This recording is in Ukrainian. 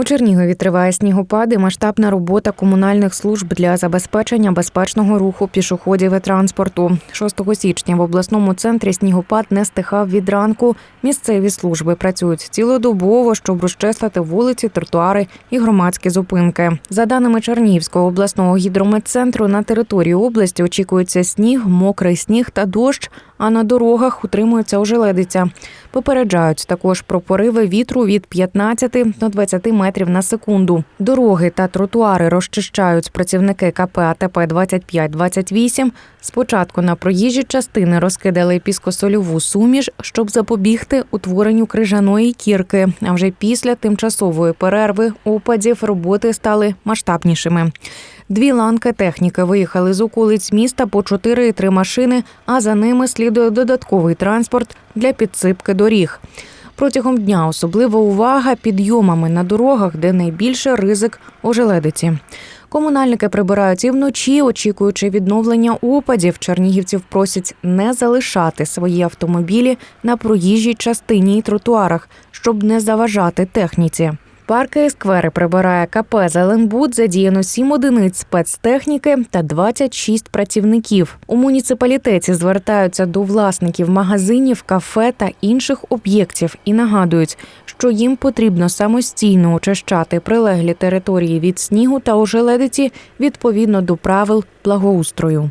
У Чернігові триває снігопад і масштабна робота комунальних служб для забезпечення безпечного руху пішоходів і транспорту. 6 січня в обласному центрі снігопад не стихав від ранку. Місцеві служби працюють цілодобово, щоб розчистити вулиці, тротуари і громадські зупинки. За даними Чернігівського обласного гідрометцентру, на території області очікується сніг, мокрий сніг та дощ. А на дорогах утримується ожеледиця. Попереджають також про пориви вітру від 15 до 20 метрів на секунду. Дороги та тротуари розчищають працівники КП АТП 25-28. Спочатку на проїжджі частини розкидали піскосольову суміш, щоб запобігти утворенню крижаної кірки. А вже після тимчасової перерви опадів роботи стали масштабнішими. Дві ланки техніки виїхали з околиць міста по 4,3 машини, а за ними слідує додатковий транспорт для підсипки доріг. Протягом дня особлива увага підйомами на дорогах, де найбільше ризик ожеледиці. Комунальники прибирають і вночі, очікуючи відновлення опадів. Чернігівців просять не залишати свої автомобілі на проїжджій частині і тротуарах, щоб не заважати техніці. Парки і сквери прибирає КП «Зеленбуд», задіяно 7 одиниць спецтехніки та 26 працівників. У муніципалітеті звертаються до власників магазинів, кафе та інших об'єктів і нагадують, що їм потрібно самостійно очищати прилеглі території від снігу та ожеледиці відповідно до правил благоустрою.